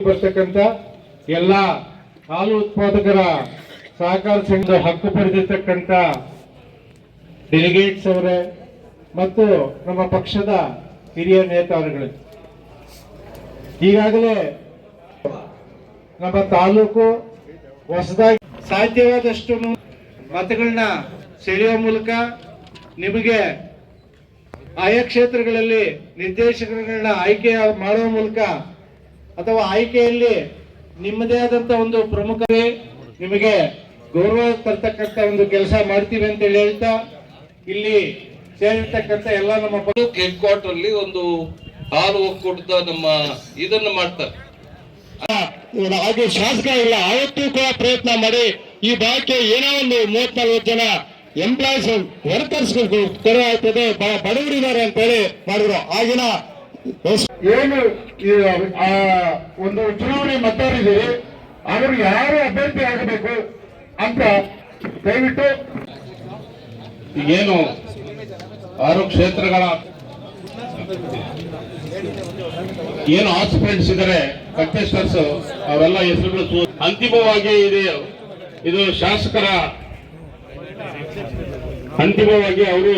ಬರ್ತಕ್ಕಂಥ ಎಲ್ಲ ಹಾಲು ಉತ್ಪಾದಕರ ಸಹಕಾರ ಸಂಘದ ಹಕ್ಕು ಪಡೆದಿರ್ತಕ್ಕಂಥ ಡೆಲಿಗೇಟ್ಸ್ ಅವರೇ ಮತ್ತು ನಮ್ಮ ಪಕ್ಷದ ಹಿರಿಯ ನೇತಾರುಗಳು. ಈಗಾಗಲೇ ನಮ್ಮ ತಾಲೂಕು ಹೊಸದಾಗಿ ಸಾಧ್ಯವಾದಷ್ಟು ಮತಗಳನ್ನ ಸೆಳೆಯುವ ಮೂಲಕ ನಿಮಗೆ ಆಯಾ ಕ್ಷೇತ್ರಗಳಲ್ಲಿ ನಿರ್ದೇಶಕರುಗಳನ್ನ ಆಯ್ಕೆ ಮಾಡುವ ಮೂಲಕ ಅಥವಾ ಆಯ್ಕೆಯಲ್ಲಿ ನಿಮ್ಮದೇ ಆದಂತ ಒಂದು ಪ್ರಮುಖವೇ ನಿಮಗೆ ಗೌರವ ತರ್ತಕ್ಕಂಥ ಒಂದು ಕೆಲಸ ಮಾಡ್ತೀವಿ ಅಂತ ಹೇಳಿ ಹೇಳ್ತಾ, ಇಲ್ಲಿ ಸೇರಿರ್ತಕ್ಕಂಥ ಎಲ್ಲ ನಮ್ಮ ಹೆಡ್ ಕ್ವಾರ್ಟರ್ ಅಲ್ಲಿ ಒಂದು ಹಾಲು ಒಕ್ಕೂಟದ ನಮ್ಮ ಇದನ್ನ ಮಾಡ್ತಾರೆ. ಹಾಗೆ ಶಾಸಕ ಇಲ್ಲ, ಆವತ್ತು ಕೂಡ ಪ್ರಯತ್ನ ಮಾಡಿ ಈ ಭಾಗಕ್ಕೆ ಏನೋ ಒಂದು ಮೂವತ್ ನಲ್ವತ್ತು ಜನ ಎಂಪ್ಲಾಯೀಸ್ ಹೊರತರಿಸ್ಕೊಂಡು ಬ- ಬಡವರಿದ್ದಾರೆ ಅಂತ ಹೇಳಿ ಮಾಡಿದ್ರು. ಆಗಿನ ಏನು ಆ, ಒಂದು ಚುನಾವಣೆ ಮತದಾರರಿದ್ದೀರಿ ಅವರು ಯಾರು ಅಭ್ಯರ್ಥಿ ಆಗಬೇಕು ಅಂತ ದಯವಿಟ್ಟು ಏನು ಆರು ಕ್ಷೇತ್ರಗಳ ಏನು ಆಸ್ಪಿರೆಂಟ್ಸ್ ಇದ್ದಾರೆ ಕಂಟೆಸ್ಟರ್ಸ್ ಅವರೆಲ್ಲ ಹೆಸರುಗಳು ಅಂತಿಮವಾಗಿ ಇದೆ. ಇದು ಶಾಸಕರ ಅಂತಿಮವಾಗಿ ಅವರು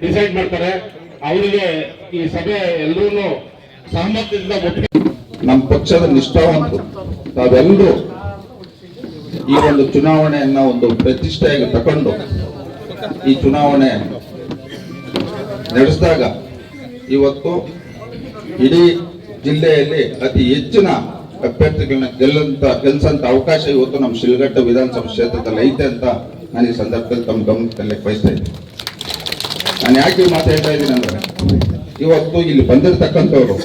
ಡಿಸೈಡ್ ಮಾಡ್ತಾರೆ. ಅವರಿಗೆ ಈ ಸಭೆ ಎಲ್ಲರೂ ಸಹಮತದಿಂದ ನಮ್ಮ ಪಕ್ಷದ ನಿಷ್ಠಾವಂತರು. ತಾವೆಲ್ಲರೂ ಈ ಒಂದು ಚುನಾವಣೆಯನ್ನ ಒಂದು ಪ್ರತಿಷ್ಠೆಯಾಗಿ ತಕೊಂಡು ಈ ಚುನಾವಣೆ ನಡೆಸಿದಾಗ ಇವತ್ತು ಇಡೀ ಜಿಲ್ಲೆಯಲ್ಲಿ ಅತಿ ಹೆಚ್ಚಿನ ಅಭ್ಯರ್ಥಿಗಳನ್ನ ಗೆಲ್ಲಂತ ಗೆಲ್ಸಂತ ಅವಕಾಶ ಇವತ್ತು ನಮ್ಮ ಶಿಲ್ಘಟ್ಟ ವಿಧಾನಸಭಾ ಕ್ಷೇತ್ರದಲ್ಲಿ ಐತೆ ಅಂತ ನಾನು ಈ ಸಂದರ್ಭದಲ್ಲಿ ತಮ್ಮ ಗಮನದಲ್ಲಿ ಬಯಸ್ತಾ ಇದ್ದೀನಿ. ನಾನು ಯಾಕೆ ಮಾತಾಡ್ತಾ ಇದ್ದೀನಿ ಅಂದ್ರೆ, ಇವತ್ತು ಇಲ್ಲಿ ಬಂದಿರತಕ್ಕಂಥವ್ರು,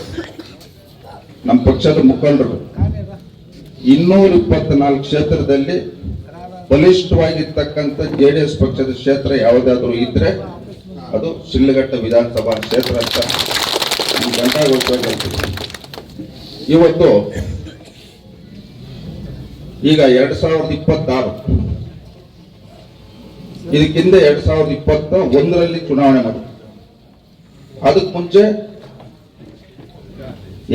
ನಮ್ಮ ಪಕ್ಷದ ಮುಖಂಡರು, ಇನ್ನೂರ ಇಪ್ಪತ್ನಾಲ್ಕು ಕ್ಷೇತ್ರದಲ್ಲಿ ಬಲಿಷ್ಠವಾಗಿರ್ತಕ್ಕಂಥ ಜೆ ಡಿ ಎಸ್ ಪಕ್ಷದ ಕ್ಷೇತ್ರ ಯಾವುದಾದ್ರೂ ಇದ್ರೆ, ಅದು ಶಿಡ್ಲಘಟ್ಟ ವಿಧಾನಸಭಾ ಕ್ಷೇತ್ರ ಅಂತ ಗಂಟಾಗೋಸ್ಕರ ಇವತ್ತು, ಈಗ ಎರಡ್ ಸಾವಿರದ ಇಪ್ಪತ್ತಾರು ಇದಕ್ಕಿಂತ ಎರಡ್ ಸಾವಿರದ ಇಪ್ಪತ್ತ ಒಂದರಲ್ಲಿ ಚುನಾವಣೆ ಮಾಡಿ ಅದಕ್ಕೆ ಮುಂಚೆ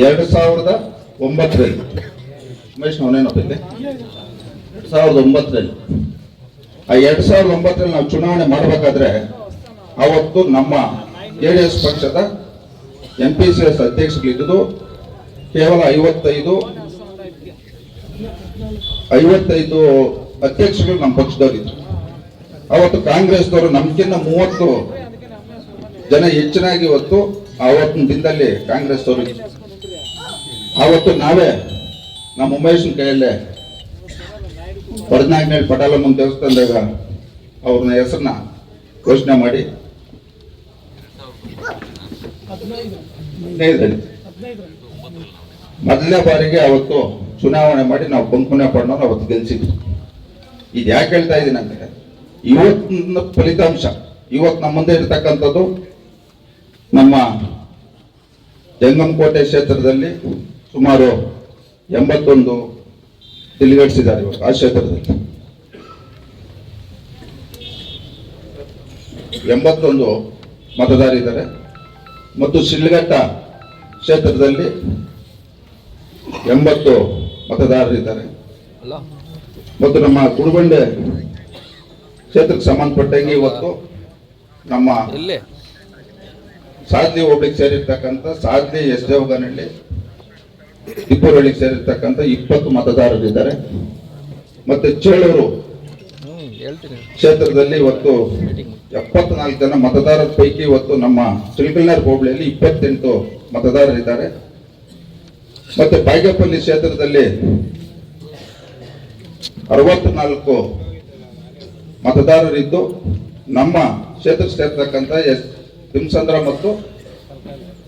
ಎರಡು ಸಾವಿರದ ಒಂಬತ್ತರಲ್ಲಿ. ಉಮೇಶ್ ಅವನೇನಪ್ಪಿದ್ದೆ ಎರಡು ಸಾವಿರದ ಒಂಬತ್ತರಲ್ಲಿ. ಆ ಎರಡು ಸಾವಿರದ ಒಂಬತ್ತರಲ್ಲಿ ನಾವು ಚುನಾವಣೆ ಮಾಡಬೇಕಾದ್ರೆ ಅವತ್ತು ನಮ್ಮ ಜೆ ಡಿ ಎಸ್ ಪಕ್ಷದ ಎಂ ಪಿ ಸಿ ಎಸ್ ಅಧ್ಯಕ್ಷರಿದ್ದು ಕೇವಲ ಐವತ್ತೈದು ಐವತ್ತೈದು ಅಧ್ಯಕ್ಷಗಳು ನಮ್ಮ ಪಕ್ಷದವರಿದ್ರು. ಅವತ್ತು ಕಾಂಗ್ರೆಸ್ನವರು ನಮ್ಗಿನ್ನ ಮೂವತ್ತು ಜನ ಹೆಚ್ಚಿನಾಗಿ ಇವತ್ತು ಆವತ್ತಿನ ದಿನದಲ್ಲಿ ಕಾಂಗ್ರೆಸ್ ಅವರು ಆವತ್ತು ನಾವೇ ನಮ್ಮ ಉಮೇಶನ್ ಕೈಯಲ್ಲೇ ಹೊರನಾಗ್ನೇಳಿ ಪಟಾಲಮ್ಮನ ದೇವಸ್ಥಾನದಾಗ ಅವ್ರನ್ನ ಹೆಸರನ್ನ ಘೋಷಣೆ ಮಾಡಿ. ಮೊದಲನೇ ಬಾರಿಗೆ ಅವತ್ತು ಚುನಾವಣೆ ಮಾಡಿ ನಾವು ಕೊಂಕುನೆ ಪಣ್ಣವ್ರು ಅವತ್ತು ಗೆಲ್ಸಿದ್ವಿ. ಇದು ಯಾಕೆ ಹೇಳ್ತಾ ಇದ್ದೀನಿ ಅಂದ್ರೆ ಇವತ್ತಿನ ಫಲಿತಾಂಶ ಇವತ್ತು ನಮ್ಮ ಮುಂದೆ ಇರತಕ್ಕಂಥದ್ದು ನಮ್ಮ ಜಂಗಮಕೋಟೆ ಕ್ಷೇತ್ರದಲ್ಲಿ ಸುಮಾರು ಎಂಬತ್ತೊಂದು ಡೆಲಿಗೇಟ್ಸ್ ಇದ್ದಾರೆ ಇವಾಗ ಆ ಕ್ಷೇತ್ರದಲ್ಲಿ. ಎಂಬತ್ತೊಂದು ಮತದಾರರಿದ್ದಾರೆ ಮತ್ತು ಶಿಲ್ಘಟ್ಟ ಕ್ಷೇತ್ರದಲ್ಲಿ ಎಂಬತ್ತು ಮತದಾರರಿದ್ದಾರೆ. ಮತ್ತು ನಮ್ಮ ಕುಡುಬಂಡೆ ಕ್ಷೇತ್ರಕ್ಕೆ ಸಂಬಂಧಪಟ್ಟಂಗೆ ಇವತ್ತು ನಮ್ಮ ಸಾದ್ಲಿ ಹೋಬಳಿಗೆ ಸೇರಿರ್ತಕ್ಕಂಥ ಸಾದ್ಲಿ ಎಸ್ ದೇವಗನಹಳ್ಳಿ ತಿಪ್ಪೂರಳ್ಳಿಗೆ ಸೇರಿರ್ತಕ್ಕಂಥ ಇಪ್ಪತ್ತು ಮತದಾರರಿದ್ದಾರೆ. ಮತ್ತೆ ಚೇಳೂರು ಕ್ಷೇತ್ರದಲ್ಲಿ ಇವತ್ತು ಎಪ್ಪತ್ನಾಲ್ಕು ಜನ ಮತದಾರರ ಪೈಕಿ ಇವತ್ತು ನಮ್ಮ ಚಿಲ್ಕಲ್ನಾರ್ ಹೋಬಳಿಯಲ್ಲಿ ಇಪ್ಪತ್ತೆಂಟು ಮತದಾರರಿದ್ದಾರೆ. ಮತ್ತೆ ಬಾಗೇಪಲ್ಲಿ ಕ್ಷೇತ್ರದಲ್ಲಿ ಅರವತ್ನಾಲ್ಕು ಮತದಾರರಿದ್ದು ನಮ್ಮ ಕ್ಷೇತ್ರ ಸೇರ್ತಕ್ಕಂಥ ಎಸ್ ಹಿಂಸಂದ್ರ ಮತ್ತು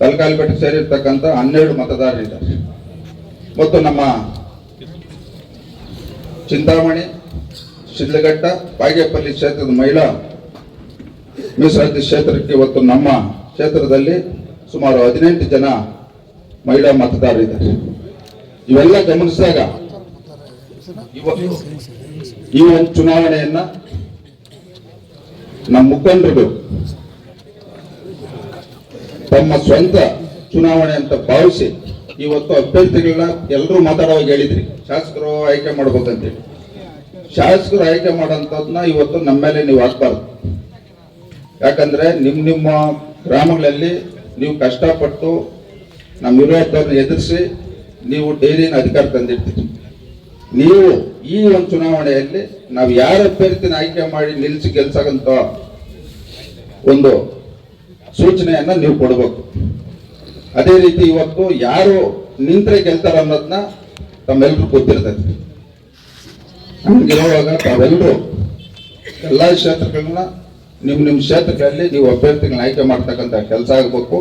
ತಲಕಾಲ್ಪೇಟೆ ಸೇರಿರ್ತಕ್ಕಂಥ ಹನ್ನೆರಡು ಮತದಾರರಿದ್ದಾರೆ. ಮತ್ತು ನಮ್ಮ ಚಿಂತಾಮಣಿ ಶಿಡ್ಲಘಟ್ಟ ಬಾಗೇಪಲ್ಲಿ ಕ್ಷೇತ್ರದ ಮಹಿಳಾ ಮೀಸಲಾತಿ ಕ್ಷೇತ್ರಕ್ಕೆ ಇವತ್ತು ನಮ್ಮ ಕ್ಷೇತ್ರದಲ್ಲಿ ಸುಮಾರು ಹದಿನೆಂಟು ಜನ ಮಹಿಳಾ ಮತದಾರರಿದ್ದಾರೆ. ಇವೆಲ್ಲ ಗಮನಿಸಿದಾಗ ಈ ಒಂದು ಚುನಾವಣೆಯನ್ನ ನಮ್ಮ ಮುಖಂಡರು ತಮ್ಮ ಸ್ವಂತ ಚುನಾವಣೆ ಅಂತ ಭಾವಿಸಿ ಇವತ್ತು ಅಭ್ಯರ್ಥಿಗಳನ್ನ ಎಲ್ಲರೂ ಮಾತಾಡುವಾಗ ಹೇಳಿದ್ರಿ. ಶಾಸಕರು ಆಯ್ಕೆ ಮಾಡ್ಬೇಕಂತೇಳಿ. ಶಾಸಕರು ಆಯ್ಕೆ ಮಾಡೋಂಥದ್ದನ್ನ ಇವತ್ತು ನಮ್ಮ ಮೇಲೆ ನೀವು ಹಾಕ್ಬಾರ್ದು. ಯಾಕಂದ್ರೆ ನಿಮ್ಮ ನಿಮ್ಮ ಗ್ರಾಮಗಳಲ್ಲಿ ನೀವು ಕಷ್ಟಪಟ್ಟು ನಮ್ಮ ವಿರೋಧವನ್ನು ಎದುರಿಸಿ ನೀವು ಡೈರಿನ ಅಧಿಕಾರ ತಂದಿರ್ತೀರಿ. ನೀವು ಈ ಒಂದು ಚುನಾವಣೆಯಲ್ಲಿ ನಾವು ಯಾರ ಅಭ್ಯರ್ಥಿನ ಆಯ್ಕೆ ಮಾಡಿ ನಿಲ್ಲಿಸಿ ಗೆಲ್ಸಕ್ಕಂತ ಒಂದು ಸೂಚನೆಯನ್ನ ನೀವು ಕೊಡಬೇಕು. ಅದೇ ರೀತಿ ಇವತ್ತು ಯಾರು ನಿಂತ್ರೆ ಗೆಲ್ತಾರ ಅನ್ನೋದನ್ನ ತಮ್ಮೆಲ್ಲರೂ ಗೊತ್ತಿರ್ತೈತಿ. ಹಂಗಿರುವಾಗ ತಾವೆಲ್ಲರೂ ಎಲ್ಲಾ ಕ್ಷೇತ್ರಗಳನ್ನ ನಿಮ್ಮ ನಿಮ್ಮ ಕ್ಷೇತ್ರಗಳಲ್ಲಿ ನೀವು ಅಭ್ಯರ್ಥಿಗಳನ್ನ ಆಯ್ಕೆ ಮಾಡ್ತಕ್ಕಂಥ ಕೆಲಸ ಆಗಬೇಕು.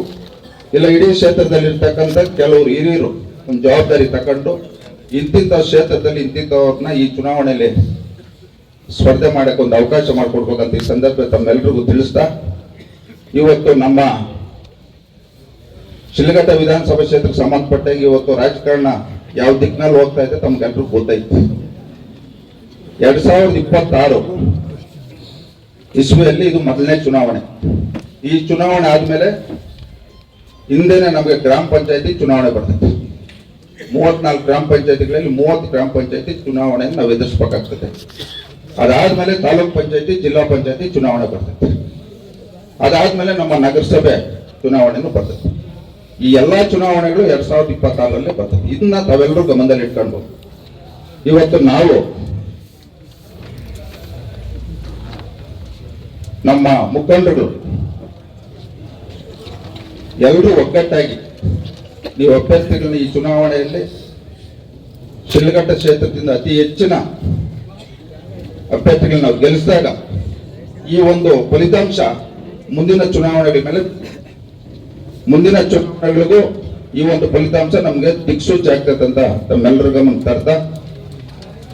ಇಲ್ಲ ಇಡೀ ಕ್ಷೇತ್ರದಲ್ಲಿ ಇರ್ತಕ್ಕಂಥ ಕೆಲವರು ಹಿರಿಯರು ಒಂದು ಜವಾಬ್ದಾರಿ ತಗೊಂಡು ಇಂತಿಂಥ ಕ್ಷೇತ್ರದಲ್ಲಿ ಇಂತಿಂಥವ್ರನ್ನ ಈ ಚುನಾವಣೆಯಲ್ಲಿ ಸ್ಪರ್ಧೆ ಮಾಡಕ್ಕೆ ಒಂದು ಅವಕಾಶ ಮಾಡಿಕೊಡ್ಬೇಕಂತ ಈ ಸಂದರ್ಭ ತಮ್ಮೆಲ್ಲರಿಗೂ ತಿಳಿಸ್ತಾ, ಇವತ್ತು ನಮ್ಮ ಶಿಲಘಟ್ಟ ವಿಧಾನಸಭಾ ಕ್ಷೇತ್ರಕ್ಕೆ ಸಂಬಂಧಪಟ್ಟ ಇವತ್ತು ರಾಜಕಾರಣ ಯಾವ ದಿಕ್ಕಿನಲ್ಲಿ ಹೋಗ್ತಾ ಇದೆ ತಮ್ಗೆಲ್ರಿಗೂ ಗೊತ್ತೈತಿ. ಎರಡ್ ಸಾವಿರದ ಇಪ್ಪತ್ತಾರು ಇಸ್ವಿಯಲ್ಲಿ ಇದು ಮೊದಲನೇ ಚುನಾವಣೆ. ಈ ಚುನಾವಣೆ ಆದ್ಮೇಲೆ ಹಿಂದೆನೆ ನಮಗೆ ಗ್ರಾಮ ಪಂಚಾಯತಿ ಚುನಾವಣೆ ಬರ್ತೈತೆ. ಮೂವತ್ನಾಲ್ಕು ಗ್ರಾಮ ಪಂಚಾಯತಿಗಳಲ್ಲಿ ಮೂವತ್ತು ಗ್ರಾಮ ಪಂಚಾಯತಿ ಚುನಾವಣೆಯನ್ನು ನಾವು ಎದುರಿಸಬೇಕಾಗ್ತದೆ. ಅದಾದ್ಮೇಲೆ ತಾಲೂಕ್ ಪಂಚಾಯತಿ, ಜಿಲ್ಲಾ ಪಂಚಾಯತಿ ಚುನಾವಣೆ ಬರ್ತೈತೆ ಅದಾದ್ಮೇಲೆ ನಮ್ಮ ನಗರಸಭೆ ಚುನಾವಣೆನೂ ಬರ್ತೈತೆ ಈ ಎಲ್ಲ ಚುನಾವಣೆಗಳು ಎರಡ್ ಸಾವಿರದ ಇಪ್ಪತ್ತಾರರಲ್ಲೇ ಬರ್ತದೆ. ಇದನ್ನ ತಾವೆಲ್ಲರೂ ಗಮನದಲ್ಲಿ ಇಟ್ಕೊಂಡು ಇವತ್ತು ನಾವು ನಮ್ಮ ಮುಖಂಡರು ಎಲ್ಲರೂ ಒಗ್ಗಟ್ಟಾಗಿ ನೀವು ಅಭ್ಯರ್ಥಿಗಳನ್ನ ಈ ಚುನಾವಣೆಯಲ್ಲಿ ಶಿಲ್ಘಟ್ಟ ಕ್ಷೇತ್ರದಿಂದ ಅತಿ ಹೆಚ್ಚಿನ ಅಭ್ಯರ್ಥಿಗಳನ್ನ ನಾವು ಗೆಲ್ಲಿಸಿದಾಗ ಈ ಒಂದು ಫಲಿತಾಂಶ ಮುಂದಿನ ಚುನಾವಣೆಗಳ ಮೇಲೆ ಮುಂದಿನ ಚುನಾವಣೆಗಳಿಗೂ ಈ ಒಂದು ಫಲಿತಾಂಶ ನಮಗೆ ದಿಕ್ಸೂಚಿ ಆಗ್ತದೆ ಅಂತ ತಮ್ಮೆಲ್ಲರ ಗಮನ ತರ್ತಾ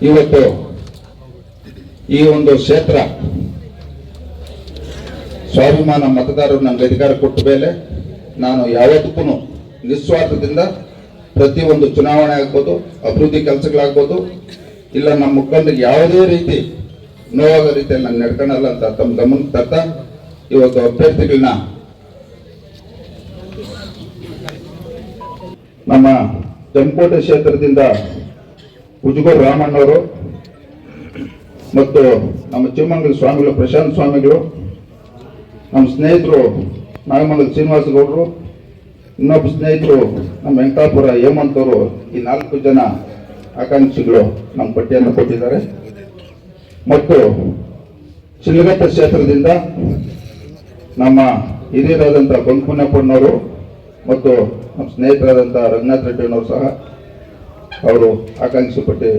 ಇವತ್ತು ಈ ಒಂದು ಕ್ಷೇತ್ರ ಸ್ವಾಭಿಮಾನ ಮತದಾರರು ನನಗೆ ಅಧಿಕಾರ ಕೊಟ್ಟ ಮೇಲೆ ನಾನು ಯಾವತ್ತೂ ನಿಸ್ವಾರ್ಥದಿಂದ ಪ್ರತಿಯೊಂದು ಚುನಾವಣೆ ಆಗ್ಬೋದು, ಅಭಿವೃದ್ಧಿ ಕೆಲಸಗಳಾಗ್ಬೋದು, ಇಲ್ಲ ನಮ್ಮ ಮುಖಂಡರಿಗೆ ಯಾವುದೇ ರೀತಿ ನೋವಾಗೋ ರೀತಿಯಲ್ಲಿ ನಾನು ನಡ್ಕೊಳಲ್ಲ ಅಂತ ತಮ್ಮ ಗಮನಕ್ಕೆ ತರ್ತಾ ಇವತ್ತು ಅಭ್ಯರ್ಥಿಗಳನ್ನ ನಮ್ಮ ಕೆಂಪೋಟೆ ಕ್ಷೇತ್ರದಿಂದ ಉಜುಗೋಡ್ ರಾಮಣ್ಣವರು ಮತ್ತು ನಮ್ಮ ಚಿಮ್ಮಂಗಲ ಸ್ವಾಮಿಗಳು, ಪ್ರಶಾಂತ್ ಸ್ವಾಮಿಗಳು, ನಮ್ಮ ಸ್ನೇಹಿತರು ನಾಗಮಂಗಲ ಶ್ರೀನಿವಾಸ ಗೌಡರು ಇನ್ನೊಬ್ಬ ಸ್ನೇಹಿತರು ನಮ್ಮ ವೆಂಕಟಾಪುರ ಹೇಮಂತವರು ಈ ನಾಲ್ಕು ಜನ ಆಕಾಂಕ್ಷಿಗಳು ನಮ್ಮ ಪಟ್ಟಿಯನ್ನು ಕೊಟ್ಟಿದ್ದಾರೆ. ಮತ್ತು ಶಿಲ್ಘಟ್ಟ ಕ್ಷೇತ್ರದಿಂದ ನಮ್ಮ ಹಿರಿಯರಾದಂಥ ಬಂಕುನಪ್ಪಣ್ಣವರು ಮತ್ತು ನಮ್ಮ ಸ್ನೇಹಿತರಾದಂಥ ರಂಗನಾಥ್ ರೆಡ್ಡಿಯವರು ಸಹ ಅವರು ಆಕಾಂಕ್ಷಿ ಪಟ್ಟಿ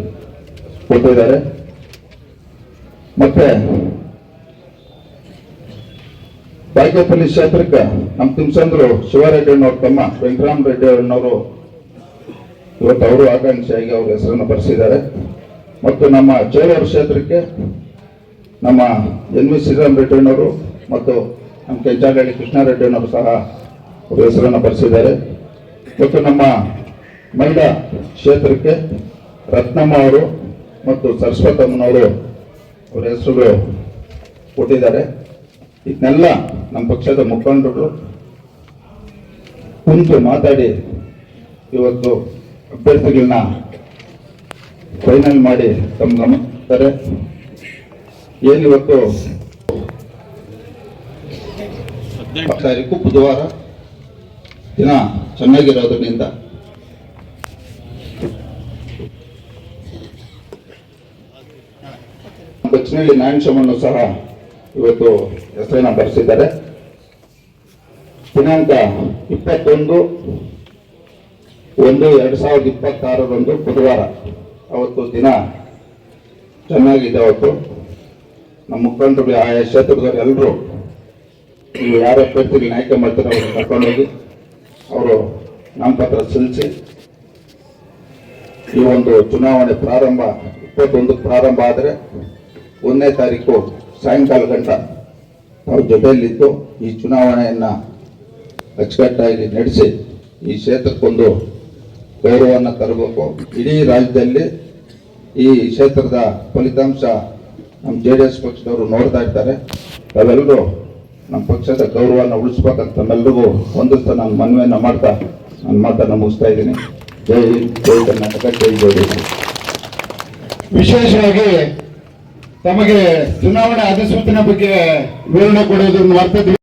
ಕೊಟ್ಟಿದ್ದಾರೆ. ಮತ್ತೆ ಬಾಗೇಪಲ್ಲಿ ಕ್ಷೇತ್ರಕ್ಕೆ ನಮ್ಮ ತಿಮ್ಸಂದ್ರು ಶಿವರೆಡ್ಡಿ ತಮ್ಮ, ವೆಂಕಟರಾಮ ರೆಡ್ಡಿ ಅನ್ನೋರು ಇವತ್ತು ಅವರು ಆಕಾಂಕ್ಷಿಯಾಗಿ ಅವ್ರ ಹೆಸರನ್ನು ಬರೆಸಿದ್ದಾರೆ. ಮತ್ತು ನಮ್ಮ ಚೇರೂರು ಕ್ಷೇತ್ರಕ್ಕೆ ನಮ್ಮ ಎನ್ ವಿ ಶ್ರೀರಾಮ್ ರೆಡ್ಡಿ ಅನ್ನೋರು ಮತ್ತು ನಮ್ಮ ಕೆಂಚಾಗಳ್ಳಿ ಕೃಷ್ಣಾರೆಡ್ಡಿ ಅನ್ನೋರು ಸಹ ಅವ್ರ ಹೆಸರನ್ನು ಬರೆಸಿದ್ದಾರೆ. ಮತ್ತು ನಮ್ಮ ಮಹಿಳಾ ಕ್ಷೇತ್ರಕ್ಕೆ ರತ್ನಮ್ಮ ಅವರು ಮತ್ತು ಸರಸ್ವತಮ್ಮನವರು ಅವರ ಹೆಸರುಗಳು ಕೊಟ್ಟಿದ್ದಾರೆ. ಇದನ್ನೆಲ್ಲ ನಮ್ಮ ಪಕ್ಷದ ಮುಖಂಡರು ಕುಂತು ಮಾತಾಡಿ ಇವತ್ತು ಅಭ್ಯರ್ಥಿಗಳನ್ನ ಫೈನಲ್ ಮಾಡಿ ತಮ್ಮ ಗಮನಿಸ್ತಾರೆ. ಏನು ಇವತ್ತು? ತಾರೀಕು ಬುಧವಾರ ದಿನ ಚೆನ್ನಾಗಿರೋದ್ರಿಂದ ಬಚ್ಚಿನಲ್ಲಿ ನಾರಾಯಣಸ್ವಾಮನ್ನು ಸಹ ಇವತ್ತು ಹೆಸರನ್ನ ಬರೆಸಿದ್ದಾರೆ. ದಿನಾಂಕ ಇಪ್ಪತ್ತೊಂದು ಒಂದು ಎರಡು ಸಾವಿರದ ಇಪ್ಪತ್ತಾರರಂದು ಬುಧವಾರ. ಅವತ್ತು ದಿನ ಚೆನ್ನಾಗಿದೆ ಅವತ್ತು ನಮ್ಮ ಮುಖಂಡರು ಆಯಾ ಕ್ಷೇತ್ರದವರು ಎಲ್ಲರೂ ನೀವು ಯಾರ ಅಭ್ಯರ್ಥಿಗಳನ್ನ ಆಯ್ಕೆ ಮಾಡ್ತಾರೆ ಅವರು ಕರ್ಕೊಂಡೋಗಿ ಅವರು ನಾಮಪತ್ರ ಸಲ್ಲಿಸಿ ಈ ಒಂದು ಚುನಾವಣೆ ಪ್ರಾರಂಭ, ಇಪ್ಪತ್ತೊಂದು ಪ್ರಾರಂಭ ಆದರೆ ಒಂದನೇ ತಾರೀಕು ಸಾಯಂಕಾಲ ಗಂಟ ಅವ್ರ ಜೊತೆಯಲ್ಲಿದ್ದು ಈ ಚುನಾವಣೆಯನ್ನ ಅಚ್ಚುಕಟ್ಟಾಗಿ ನಡೆಸಿ ಈ ಕ್ಷೇತ್ರಕ್ಕೊಂದು ಗೌರವವನ್ನು ತರಬೇಕು. ಇಡೀ ರಾಜ್ಯದಲ್ಲಿ ಈ ಕ್ಷೇತ್ರದ ಫಲಿತಾಂಶ ನಮ್ಮ ಜೆ ಡಿ ಎಸ್ ಪಕ್ಷದವರು ನೋಡ್ತಾ ಇರ್ತಾರೆ. ತಾವೆಲ್ಲರೂ ನಮ್ಮ ಪಕ್ಷದ ಗೌರವವನ್ನು ಉಳಿಸ್ಬೇಕಂತ ತಮ್ಮೆಲ್ಲರಿಗೂ ಒಂದಷ್ಟು ನಾನು ಮನವಿಯನ್ನು ಮಾಡ್ತಾ ನನ್ನ ಮಾತನ್ನು ಮುಗಿಸ್ತಾ ಇದ್ದೀನಿ. ಜೈ ಹಿಂದ್, ಜೈ ಕರ್ನಾಟಕ ಜೈ ಜೋಡಿ. ವಿಶೇಷವಾಗಿ ತಮಗೆ ಚುನಾವಣೆ ಅಧಿಸೂಚನೆ ಬಗ್ಗೆ ವಿವರಣೆ ಕೊಡೋದನ್ನು ಅರ್ಥ